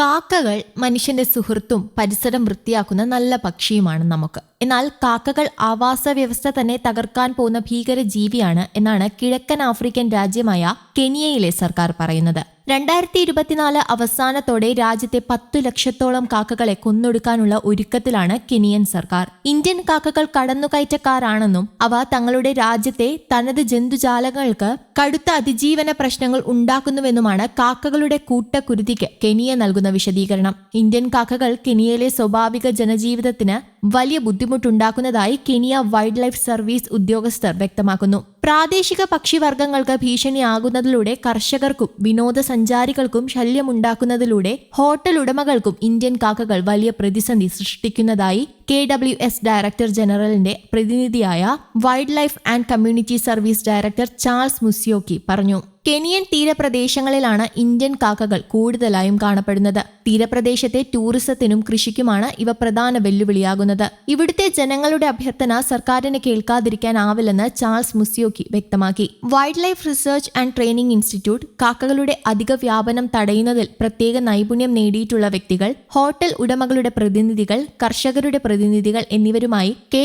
കാക്കകൾ മനുഷ്യന്റെ സുഹൃത്തും പരിസരം വൃത്തിയാക്കുന്ന നല്ല പക്ഷിയുമാണ് നമുക്ക്. എന്നാൽ കാക്കകൾ ആവാസ വ്യവസ്ഥ തന്നെ തകർക്കാൻ പോകുന്ന ഭീകര ജീവിയാണ് എന്നാണ് കിഴക്കൻ ആഫ്രിക്കൻ രാജ്യമായ കെനിയയിലെ സർക്കാർ പറയുന്നത്. രണ്ടായിരത്തി ഇരുപത്തിനാല് അവസാനത്തോടെ രാജ്യത്തെ പത്തു ലക്ഷത്തോളം കാക്കകളെ കൊന്നൊടുക്കാനുള്ള ഒരുക്കത്തിലാണ് കെനിയൻ സർക്കാർ. ഇന്ത്യൻ കാക്കകൾ കടന്നുകയറ്റക്കാരാണെന്നും അവ തങ്ങളുടെ രാജ്യത്തെ തനത് ജന്തുജാലങ്ങൾക്ക് കടുത്ത അതിജീവന പ്രശ്നങ്ങൾ ഉണ്ടാക്കുന്നുവെന്നുമാണ് കാക്കകളുടെ കൂട്ടക്കുരുതിക്ക് കെനിയ നൽകുന്ന വിശദീകരണം. ഇന്ത്യൻ കാക്കകൾ കെനിയയിലെ സ്വാഭാവിക ജനജീവിതത്തിന് വലിയ ബുദ്ധിമുട്ടുണ്ടാക്കുന്നതായി കെനിയ വൈൽഡ് ലൈഫ് സർവീസ് ഉദ്യോഗസ്ഥർ വ്യക്തമാക്കുന്നു. പ്രാദേശിക പക്ഷിവർഗങ്ങൾക്ക് ഭീഷണിയാകുന്നതിലൂടെ കർഷകർക്കും വിനോദസഞ്ചാരികൾക്കും ശല്യമുണ്ടാക്കുന്നതിലൂടെ ഹോട്ടൽ ഉടമകൾക്കും ഇന്ത്യൻ കാക്കകൾ വലിയ പ്രതിസന്ധി സൃഷ്ടിക്കുന്നതായി കെ ഡബ്ല്യു എസ് ഡയറക്ടർ ജനറലിന്റെ പ്രതിനിധിയായ wildlife and community service director Charles Musyoki പറഞ്ഞു. കെനിയൻ തീരപ്രദേശങ്ങളിലാണ് ഇന്ത്യൻ കാക്കകൾ കൂടുതലായും കാണപ്പെടുന്നത്. തീരപ്രദേശത്തെ ടൂറിസത്തിനും കൃഷിക്കുമാണ് ഇവ പ്രധാന വെല്ലുവിളിയാകുന്നത്. ഇവിടുത്തെ ജനങ്ങളുടെ അഭ്യർത്ഥന സർക്കാരിന് കേൾക്കാതിരിക്കാനാവില്ലെന്ന് ചാൾസ് മുസിയോക്കി വ്യക്തമാക്കി. Wildlife research and training institute കാക്കകളുടെ അധിക വ്യാപനം തടയുന്നതിൽ പ്രത്യേക നൈപുണ്യം നേടിയിട്ടുള്ള വ്യക്തികൾ ഹോട്ടൽ ഉടമകളുടെ പ്രതിനിധികൾ കർഷകരുടെ പ്രതിനിധികൾ എന്നിവരുമായി കെ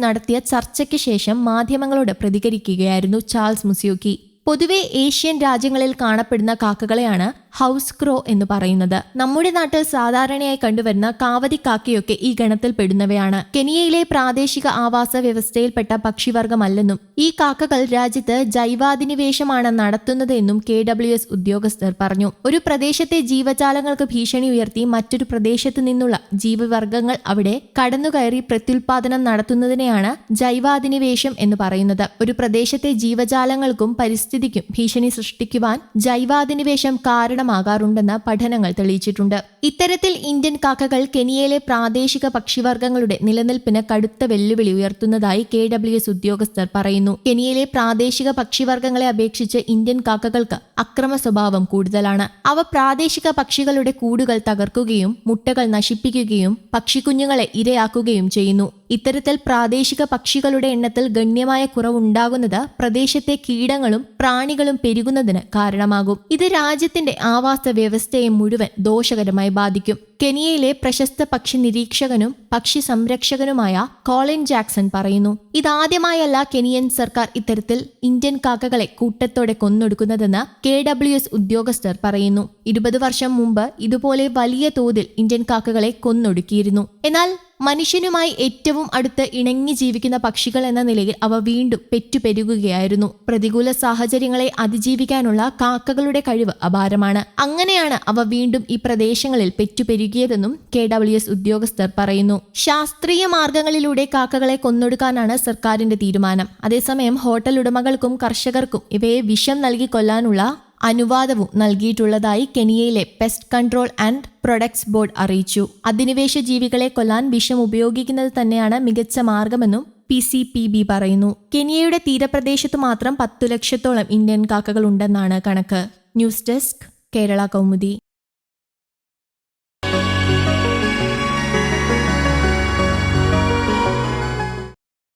നടത്തിയ ചർച്ചയ്ക്ക് ശേഷം മാധ്യമങ്ങളോട് പ്രതികരിക്കുകയായിരുന്നു ചാൾസ് മുസിയോക്കി. പൊതുവെ ഏഷ്യൻ രാജ്യങ്ങളിൽ കാണപ്പെടുന്ന കാക്കകളെയാണ് ഹൗസ് ക്രോ എന്ന് പറയുന്നത്. നമ്മുടെ നാട്ടിൽ സാധാരണയായി കണ്ടുവരുന്ന കാവതി കാക്കയൊക്കെ ഈ ഗണത്തിൽ പെടുന്നവയാണ്. കെനിയയിലെ പ്രാദേശിക ആവാസ വ്യവസ്ഥയിൽപ്പെട്ട പക്ഷിവർഗമല്ലെന്നും ഈ കാക്കകൾ രാജ്യത്ത് ജൈവാധിനിവേശമാണ് നടത്തുന്നത് എന്നും കെ ഡബ്ല്യു എസ് ഉദ്യോഗസ്ഥർ പറഞ്ഞു. ഒരു പ്രദേശത്തെ ജീവജാലങ്ങൾക്ക് ഭീഷണി ഉയർത്തി മറ്റൊരു പ്രദേശത്ത് നിന്നുള്ള ജീവവർഗങ്ങൾ അവിടെ കടന്നുകയറി പ്രത്യുൽപാദനം നടത്തുന്നതിനെയാണ് ജൈവാധിനിവേശം എന്ന് പറയുന്നത്. ഒരു പ്രദേശത്തെ ജീവജാലങ്ങൾക്കും പരിസ്ഥിതിക്കും ഭീഷണി സൃഷ്ടിക്കുവാൻ ജൈവാധിനിവേശം കാരണമാകാറുണ്ടെന്ന് പഠനങ്ങൾ തെളിയിച്ചിട്ടുണ്ട്. ഇത്തരത്തിൽ ഇന്ത്യൻ കാക്കകൾ കെനിയയിലെ പ്രാദേശിക പക്ഷിവർഗങ്ങളുടെ നിലനിൽപ്പിന് കടുത്ത വെല്ലുവിളി ഉയർത്തുന്നതായി കെ ഡബ്ല്യു എസ് ഉദ്യോഗസ്ഥർ പറയുന്നു. കെനിയയിലെ പ്രാദേശിക പക്ഷിവർഗങ്ങളെ അപേക്ഷിച്ച് ഇന്ത്യൻ കാക്കകൾക്ക് അക്രമ സ്വഭാവം കൂടുതലാണ്. അവ പ്രാദേശിക പക്ഷികളുടെ കൂടുകൾ തകർക്കുകയും മുട്ടകൾ നശിപ്പിക്കുകയും പക്ഷിക്കുഞ്ഞുങ്ങളെ ഇരയാക്കുകയും ചെയ്യുന്നു. ഇത്തരത്തിൽ പ്രാദേശിക പക്ഷികളുടെ എണ്ണത്തിൽ ഗണ്യമായ കുറവുണ്ടാകുന്നത് പ്രദേശത്തെ കീടങ്ങളും പ്രാണികളും പെരുകുന്നതിന് കാരണമാകും. ഇത് രാജ്യത്തിന്റെ ആവാസ വ്യവസ്ഥയെ മുഴുവൻ ദോഷകരമായി ബാധിക്കും. കെനിയയിലെ പ്രശസ്ത പക്ഷി നിരീക്ഷകനും പക്ഷി സംരക്ഷകനുമായ കോളിൻ ജാക്സൺ പറയുന്നു ഇതാദ്യമായല്ല കെനിയൻ സർക്കാർ ഇത്തരത്തിൽ ഇന്ത്യൻ കാക്കകളെ കൂട്ടത്തോടെ കൊന്നൊടുക്കുന്നതെന്ന് കെ ഡബ്ല്യു എസ് ഉദ്യോഗസ്ഥർ പറയുന്നു. ഇരുപത് വർഷം മുമ്പ് ഇതുപോലെ വലിയ തോതിൽ ഇന്ത്യൻ കാക്കകളെ കൊന്നൊടുക്കിയിരുന്നു. എന്നാൽ മനുഷ്യനുമായി ഏറ്റവും അടുത്ത് ഇണങ്ങി ജീവിക്കുന്ന പക്ഷികൾ എന്ന നിലയിൽ അവ വീണ്ടും പെറ്റുപെരുകുകയായിരുന്നു. പ്രതികൂല സാഹചര്യങ്ങളെ അതിജീവിക്കാനുള്ള കാക്കകളുടെ കഴിവ് അപാരമാണ്. അങ്ങനെയാണ് അവ വീണ്ടും ഈ പ്രദേശങ്ങളിൽ പെറ്റുപെരുകിയതെന്നും കെ ഡബ്ല്യു എസ് ഉദ്യോഗസ്ഥർ പറയുന്നു. ശാസ്ത്രീയ മാർഗങ്ങളിലൂടെ കാക്കകളെ കൊന്നൊടുക്കാനാണ് സർക്കാരിന്റെ തീരുമാനം. അതേസമയം ഹോട്ടൽ ഉടമകൾക്കും കർഷകർക്കും ഇവയെ വിഷം നൽകി കൊല്ലാനുള്ള അനുവാദവും നൽകിയിട്ടുള്ളതായി കെനിയയിലെ pest control and products board അറിയിച്ചു. അധിനിവേശ ജീവികളെ കൊല്ലാൻ വിഷം ഉപയോഗിക്കുന്നത് തന്നെയാണ് മികച്ച മാർഗമെന്നും പി സി പി ബി പറയുന്നു. കെനിയയുടെ തീരപ്രദേശത്ത് മാത്രം പത്തു ലക്ഷത്തോളം ഇന്ത്യൻ കാക്കകൾ ഉണ്ടെന്നാണ് കണക്ക്. News desk Kerala Kaumudi.